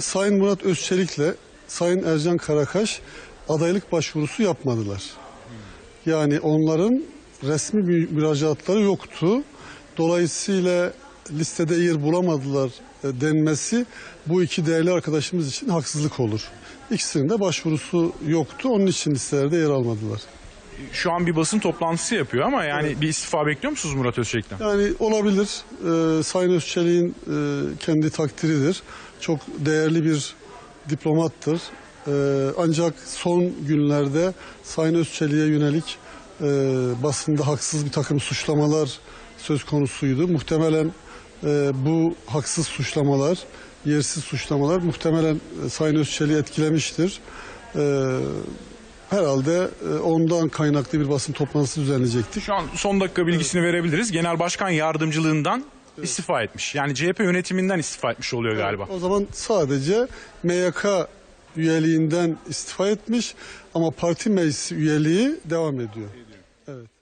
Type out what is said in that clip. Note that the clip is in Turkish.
Sayın Murat Özçelik'le Sayın Ercan Karakaş adaylık başvurusu yapmadılar. Yani onların resmi mü- müracaatları yoktu. Dolayısıyla listede yer bulamadılar e, denmesi bu iki değerli arkadaşımız için haksızlık olur. İkisinin de başvurusu yoktu. Onun için listelerde yer almadılar. Şu an bir basın toplantısı yapıyor ama yani bir istifa bekliyor musunuz Murat Özçelik'ten? Yani olabilir. Ee, Sayın Özçelik'in e, kendi takdiridir. Çok değerli bir diplomattır. Ee, ancak son günlerde Sayın Özçelik'e yönelik e, basında haksız bir takım suçlamalar söz konusuydu. Muhtemelen e, bu haksız suçlamalar, yersiz suçlamalar muhtemelen e, Sayın Özçelik'i etkilemiştir. Ee, herhalde e, ondan kaynaklı bir basın toplantısı düzenleyecektik. Şu an son dakika bilgisini verebiliriz. Genel Başkan Yardımcılığından istifa etmiş. Yani CHP yönetiminden istifa etmiş oluyor galiba. O zaman sadece MYK üyeliğinden istifa etmiş ama parti meclisi üyeliği devam ediyor. Evet.